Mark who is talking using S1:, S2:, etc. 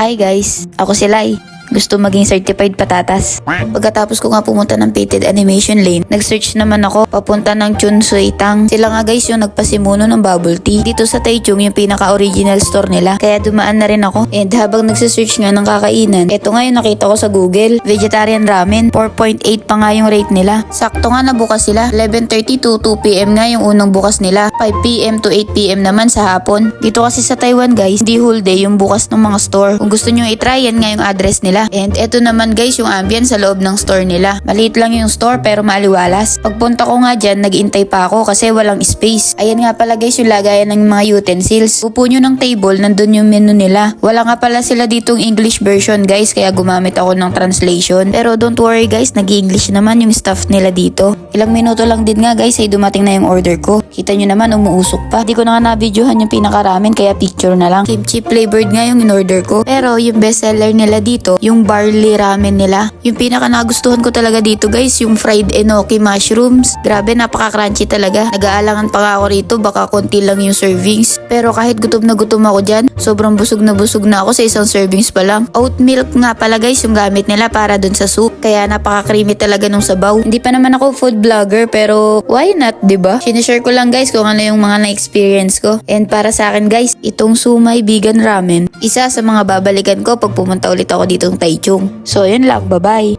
S1: Hi guys, ako si Lai. Gusto maging certified patatas. Pagkatapos ko nga pumunta ng Pated Animation Lane, nag-search naman ako papunta ng Chunsui Tang. Sila nga guys yung nagpasimuno ng bubble tea. Dito sa Taichung yung pinaka-original store nila. Kaya dumaan na rin ako. And habang nagsisearch nga ng kakainan, eto nga yung nakita ko sa Google. Vegetarian ramen. 4.8 pa nga yung rate nila. Sakto nga na bukas sila. 11.30 to 2pm nga yung unang bukas nila. 5pm to 8pm naman sa hapon. Dito kasi sa Taiwan guys, di whole day yung bukas ng mga store. Kung gusto nyo itry, yan nga yung address nila. And eto naman guys yung ambience sa loob ng store nila. Maliit lang yung store pero maliwalas. Pagpunta ko nga dyan, nag-intay pa ako kasi walang space. Ayan nga pala guys yung lagayan ng mga utensils. Upo nyo ng table, nandun yung menu nila. Wala nga pala sila ditong English version guys kaya gumamit ako ng translation. Pero don't worry guys, nag-English naman yung staff nila dito. Ilang minuto lang din nga guys ay dumating na yung order ko. Kita nyo naman umuusok pa. Di ko na nga na-videohan yung pinakaramen kaya picture na lang. Kimchi flavored nga yung in-order ko. Pero yung bestseller nila dito, yung barley ramen nila. Yung pinaka nagustuhan ko talaga dito guys, yung fried enoki mushrooms. Grabe, napaka-crunchy talaga. Nag-aalangan pa ako rito, baka konti lang yung servings. Pero kahit gutom na gutom ako dyan, sobrang busog na busog na ako sa isang servings pa lang. Oat milk nga pala guys yung gamit nila para dun sa soup. Kaya napaka-creamy talaga nung sabaw. Hindi pa naman ako food vlogger pero why not, ba? Sinishare ko lang guys kung ano yung mga na-experience ko. And para sa akin guys, itong sumay vegan ramen, isa sa mga babalikan ko pag pumunta ulit ako ditong Taichung. So yun lang, bye-bye.